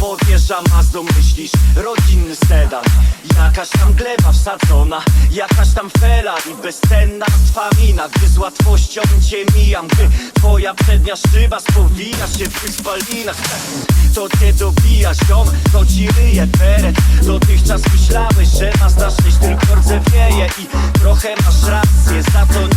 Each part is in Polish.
Podjeżdża Mazdą, myślisz, rodzinny sedan. Jakaś tam gleba wsadzona, jakaś tam fela I bezcenna twa mina, gdy z łatwością cię mijam Gdy twoja przednia szyba spowija się w tych spalinach. To cię dobija ziom, to ci ryje beret Dotychczas myślałeś, że Mazda 6 tylko rdzewieje I trochę masz rację, za to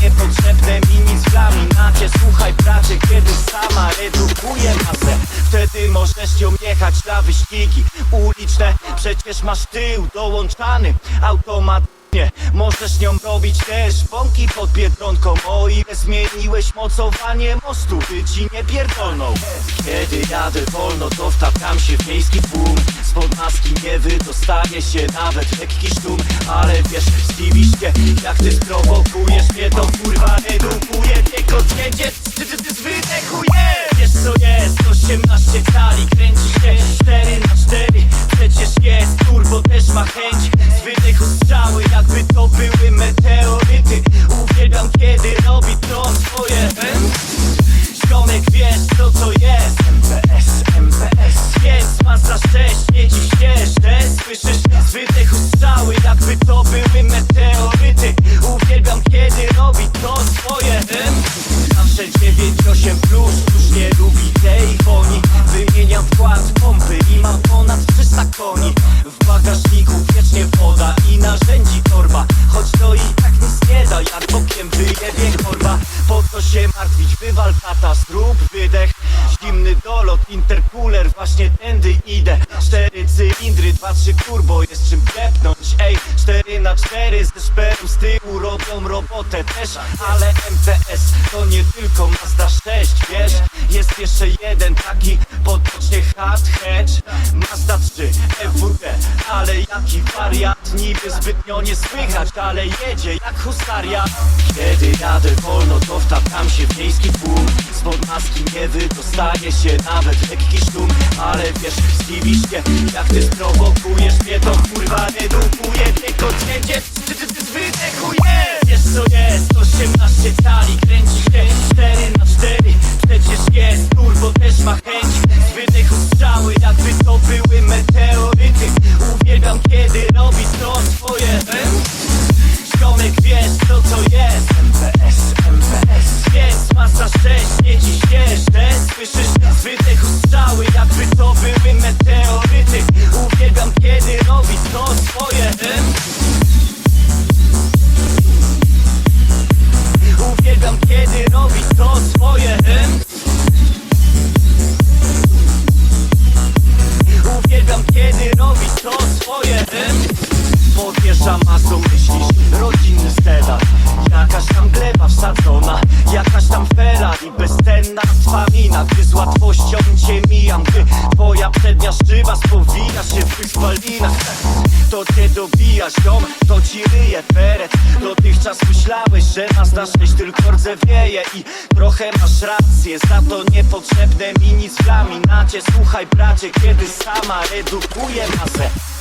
Wtedy możesz ją jechać na wyścigi uliczne. Przecież masz tył dołączany automatycznie. Możesz nią robić też bąki pod Biedronką. O ile zmieniłeś mocowanie mostu, by ci nie pierdolną. Kiedy jadę wolno, to wtapiam się w miejski tłum. Spod maski nie wydostaje się nawet lekki sztum. Ale wiesz, zdziwiście, jak ty sprowokujesz ma chęć się martwić, wywal tata, zrób wydech. Zimny dolot, intercooler, właśnie tędy idę. Cztery cylindry, dwa, trzy turbo, jest czym klepnąć. Ej, 4 na 4 ze szperem z tyłu robią robotę też. Ale MPS to nie tylko Mazda 6, wiesz? Jest jeszcze jeden taki potocznie hard hatch Mazda 3 EWD, ale jaki wariat Niby zbytnio nie słychać, ale jedzie jak husaria. Kiedy jadę wolno, to wtapiam się w miejski tłum. Spod maski nie wydostaje się nawet lekki sztum Ale wiesz, się, jak ty sprowokujesz mnie To kurwa. Redukuje, tylko cięcie, ty, ty, ty co jest, 18 cali, kręci się swoje em? Podjeżdża Mazdą, myślisz, rodzinny sedan Jakaś tam gleba wsadzona, jakaś tam fela I bezcenna twa mina, gdy z łatwością cię mijam Gdy twoja przednia szyba spowija się w tych spalinach To cię dobija ziom, to ci ryje beret Dotychczas myślałeś, że Mazda 6 tylko rdzewieje I trochę masz rację, za to niepotrzebne mi nic w laminacie. Słuchaj bracie, kiedy sama redukuje masę